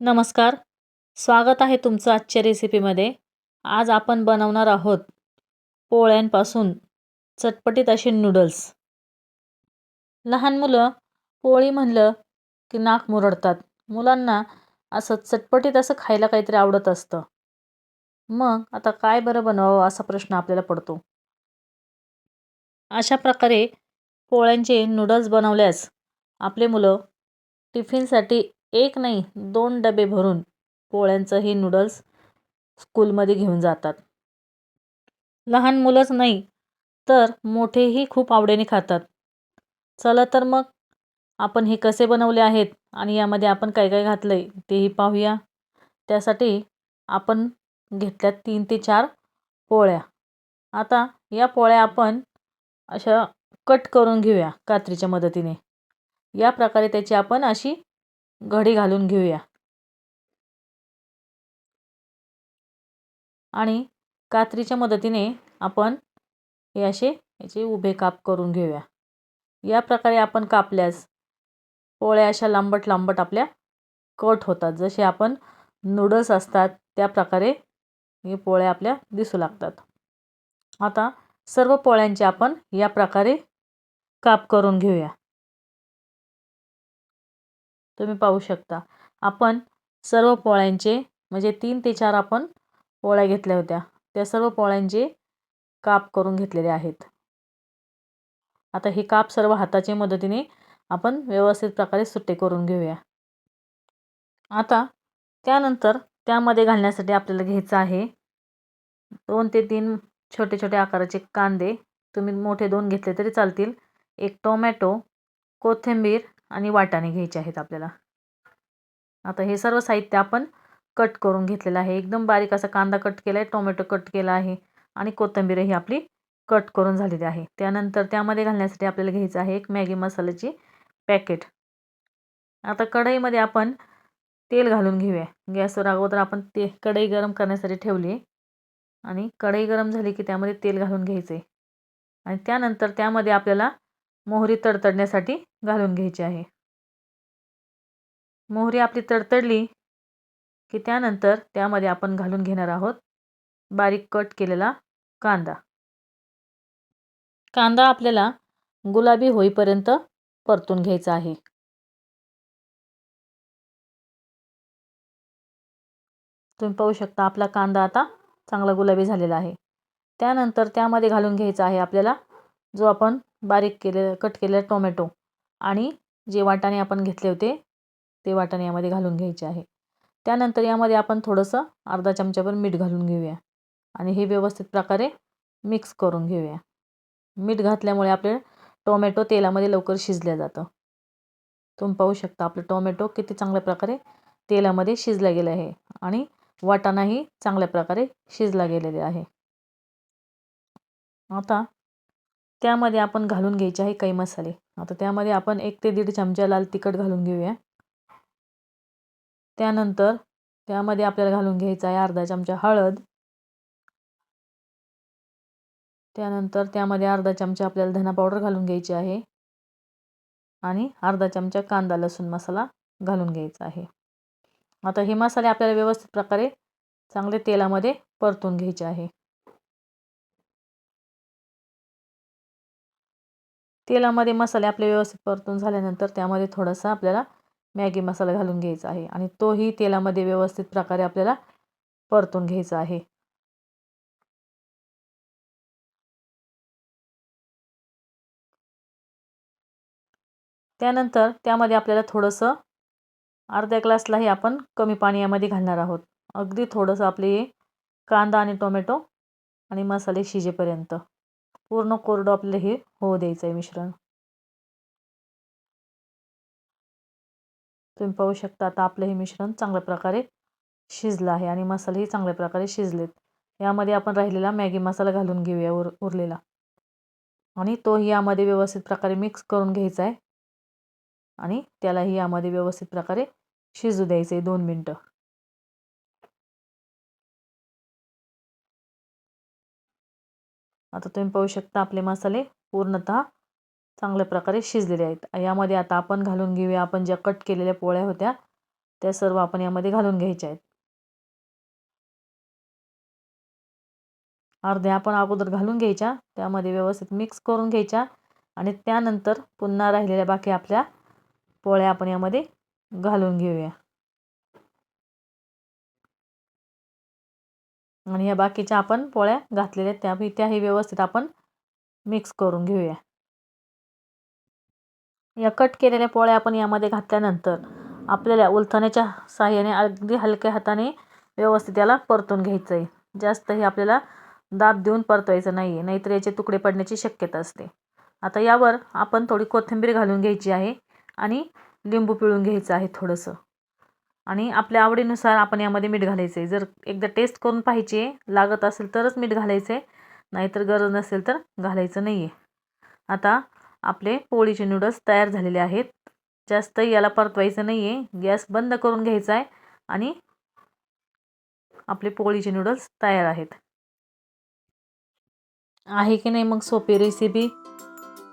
नमस्कार. स्वागत आहे तुमचं आजच्या रेसिपीमध्ये आज आपण बनवणार आहोत पोळ्यांपासून चटपटीत असे नूडल्स लहान मुलं पोळी म्हणलं की नाक मुरडतात. मुलांना असं चटपटीत असं खायला काहीतरी आवडत असतं. मग आता काय बरं बनवावं असा प्रश्न आपल्याला पडतो. अशा प्रकारे पोळ्यांचे नूडल्स बनवल्यास आपले मुलं टिफिनसाठी एक नाही दोन डबे भरून पोळ्यांचं हे नूडल्स स्कूलमध्ये घेऊन जातात. लहान मुलंच नाही तर मोठेही खूप आवडीने खातात. चला तर मग आपण हे कसे बनवले आहेत आणि यामध्ये आपण काय काय घातलं आहे तेही पाहूया. त्यासाठी आपण घेतल्या तीन ते चार पोळ्या. आता या पोळ्या आपण अशा कट करून घेऊया कात्रीच्या मदतीने. या प्रकारे त्याची आपण अशी घडी घालून घेऊया. आणि कात्रीच्या मदतीने आपण हे असे याचे उभे काप करून घेऊया. या प्रकारे आपण कापल्यास पोळ्या अशा लांबट लांबट आपल्या कट होतात. जसे आपण नूडल्स असतात त्या प्रकारे हे पोळ्या आपल्या दिसू लागतात. आता सर्व पोळ्यांचे आपण या प्रकारे काप करून घेऊया. तुम्ही पाहू शकता. आपण सर्व पोळ्यांचे म्हणजे तीन ते चार आपण पोळ्या घेतल्या होत्या. त्या सर्व पोळ्यांचे काप करून घेतलेले आहेत. आता हे काप सर्व हाताच्या मदतीने आपण व्यवस्थित प्रकारे सुट्टे करून घेऊया. आता त्यानंतर त्यामध्ये घालण्यासाठी आपल्याला घ्यायचं आहे दोन ते तीन छोटे छोटे आकाराचे कांदे. तुम्ही मोठे दोन घेतले तरी चालतील. एक टोमॅटो कोथिंबीर आणि वाटाणे घ्यायचे आहेत आपल्याला. आता हे सर्व साहित्य आपण कट करून घेतलेलं आहे. एकदम बारीक असा कांदा कट केला आहे टोमॅटो कट केला आहे आणि कोथिंबीरही आपली कट करून झालेली आहे. त्यानंतर त्यामध्ये घालण्यासाठी आपल्याला घ्यायचं आहे एक मॅगी मसाल्याची पॅकेट आता कढईमध्ये आपण तेल घालून घेऊया. गॅसवर अगोदर आपण ते कढई गरम करण्यासाठी ठेवली आणि कढई गरम झाली की त्यामध्ये तेल घालून घ्यायचं आहे आणि त्यानंतर त्यामध्ये आपल्याला मोहरी तडतडण्यासाठी घालून घ्यायची आहे. मोहरी आपली तडतडली की त्यानंतर त्यामध्ये आपण घालून घेणार आहोत बारीक कट केलेला कांदा. कांदा आपल्याला गुलाबी होईपर्यंत परतून घ्यायचा आहे. तुम्ही पाहू शकता आपला कांदा आता चांगला गुलाबी झालेला आहे. त्यानंतर त्यामध्ये घालून घ्यायचा आहे आपल्याला जो आपण बारीक केले कट केलेला टोमॅटो आणि जे वाटाणे आपण घेतले होते ते वाटाणे यामध्ये घालून घ्यायचे आहे. त्यानंतर यामध्ये आपण थोडंसं अर्धा चमच्याभर मीठ घालून घेऊया आणि हे व्यवस्थित प्रकारे मिक्स करून घेऊया. मीठ घातल्यामुळे आपले टोमॅटो तेलामध्ये लवकर शिजल्या जातं. तुम्ही पाहू शकता आपलं टोमॅटो किती चांगल्या प्रकारे तेलामध्ये शिजला गेलं आहे आणि वाटाणाही चांगल्या प्रकारे शिजला गेलेले आहे. आता त्यामध्ये आपण घालून घ्यायचे आहे काही मसाले. आता त्यामध्ये आपण एक ते दीड चमचा लाल तिखट घालून घेऊया. त्यानंतर त्यामध्ये आपल्याला घालून घ्यायचा आहे अर्धा चमचा हळद. त्यानंतर त्यामध्ये अर्धा चमचा आपल्याला धना पावडर घालून घ्यायची आहे. आणि अर्धा चमचा कांदा लसूण मसाला घालून घ्यायचा आहे. आता हे मसाले आपल्याला व्यवस्थित प्रकारे चांगले तेलामध्ये परतून घ्यायचे आहे. तेलामध्ये मसाले आपले व्यवस्थित परतून झाल्यानंतर त्यामध्ये थोडासा आपल्याला मॅगी मसाला घालून घ्यायचा आहे आणि तोही तेलामध्ये व्यवस्थित प्रकारे आपल्याला परतून घ्यायचा आहे. त्यानंतर त्यामध्ये आपल्याला थोडंसं अर्ध्या ग्लासलाही आपण कमी पाणी यामध्ये घालणार आहोत. अगदी थोडंसं आपले कांदा आणि टोमॅटो आणि मसाले शिजेपर्यंत. पूर्ण कोरडं आपल्याला हे होऊ द्यायचं आहे मिश्रण. तुम्ही पाहू शकता आता आपलं हे मिश्रण चांगल्या प्रकारे शिजलं आहे आणि मसालेही चांगल्या प्रकारे शिजलेत. यामध्ये आपण राहिलेला मॅगी मसाला घालून घेऊया उर उरलेला. आणि तोही यामध्ये व्यवस्थित प्रकारे मिक्स करून घ्यायचा आहे आणि त्यालाही यामध्ये व्यवस्थित प्रकारे शिजू द्यायचं आहे दोन मिनटं. आता तुम्ही पाहू शकता आपले मसाले पूर्णतः चांगल्या प्रकारे शिजलेले आहेत. यामध्ये आता आपण घालून घेऊया आपण ज्या कट केलेल्या पोळ्या होत्या त्या सर्व आपण यामध्ये घालून घ्यायच्या आहेत. अर्ध्या आपण अगोदर घालून घ्यायच्या त्यामध्ये व्यवस्थित मिक्स करून घ्यायच्या आणि त्यानंतर पुन्हा राहिलेल्या बाकी आपल्या पोळ्या आपण यामध्ये घालून घेऊया. आणि ह्या बाकीच्या आपण पोळ्या घातलेल्या त्या त्याही व्यवस्थित आपण मिक्स करून घेऊया. या कट केलेल्या पोळ्या आपण यामध्ये घातल्यानंतर आपल्याला उलथण्याच्या साह्याने अगदी हलक्या हाताने व्यवस्थित याला परतून घ्यायचं आहे जास्तही आपल्याला दाब देऊन परतवायचं नाही आहे नाहीतर याचे तुकडे पडण्याची शक्यता असते. आता यावर आपण थोडी कोथिंबीर घालून घ्यायची आहे आणि लिंबू पिळून घ्यायचं आहे थोडंसं. आणि आपल्या आवडीनुसार आपण यामध्ये मीठ घालायचं आहे जर एकदा टेस्ट करून पाहिजे लागत असेल तरच मीठ घालायचं आहे नाहीतर गरज नसेल तर घालायचं नाही आहे आता आपले पोळीचे नूडल्स तयार झालेले आहेत. जास्त याला परतवायचं नाही आहे गॅस बंद करून घ्यायचा आहे आणि आपले पोळीचे नूडल्स तयार आहेत. आहे की नाही मग सोपी रेसिपी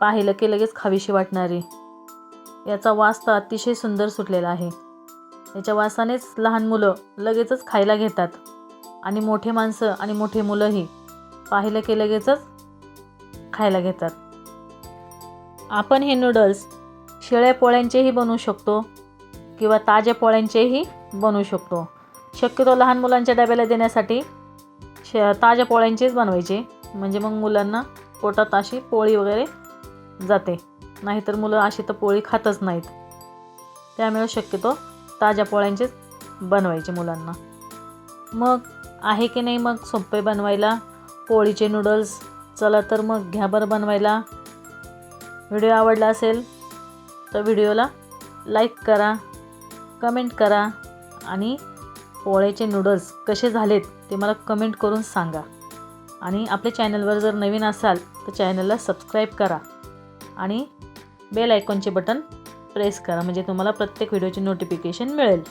पाहिलं की लगेच खावीशी वाटणारी. याचा वास तर अतिशय सुंदर सुटलेला आहे. याच्या वासानेच लहान मुलं लगेचच खायला घेतात. आणि मोठे माणसं आणि मोठे मुलंही पाहिलं की लगेचच खायला घेतात. आपण हे नूडल्स शेळ्या पोळ्यांचेही बनवू शकतो किंवा ताज्या पोळ्यांचेही बनवू शकतो. शक्यतो लहान मुलांच्या डब्याला देण्यासाठी श ताज्या पोळ्यांचेच बनवायचे. म्हणजे मग मुलांना पोटात अशी पोळी वगैरे जाते. नाहीतर मुलं अशी तर पोळी खातच नाहीत. त्यामुळे शक्यतो ताज्या पोळ्यांचेच बनवायचे मुलांना. मग आहे की नाही मग सोपे बनवायला? पोळीचे नूडल्स चला तर मग घ्या बरं बनवायला. व्हिडिओ आवडला असेल तर व्हिडिओला लाईक करा कमेंट करा आणि पोळ्याचे नूडल्स कसे झालेत ते मला कमेंट करून सांगा. आणि आपल्या चॅनलवर जर नवीन असाल तर चॅनलला सबस्क्राईब करा आणि बेल आयकॉनचे बटन प्रेस करा म्हणजे तुम्हाला प्रत्येक व्हिडिओची नोटिफिकेशन मिळेल.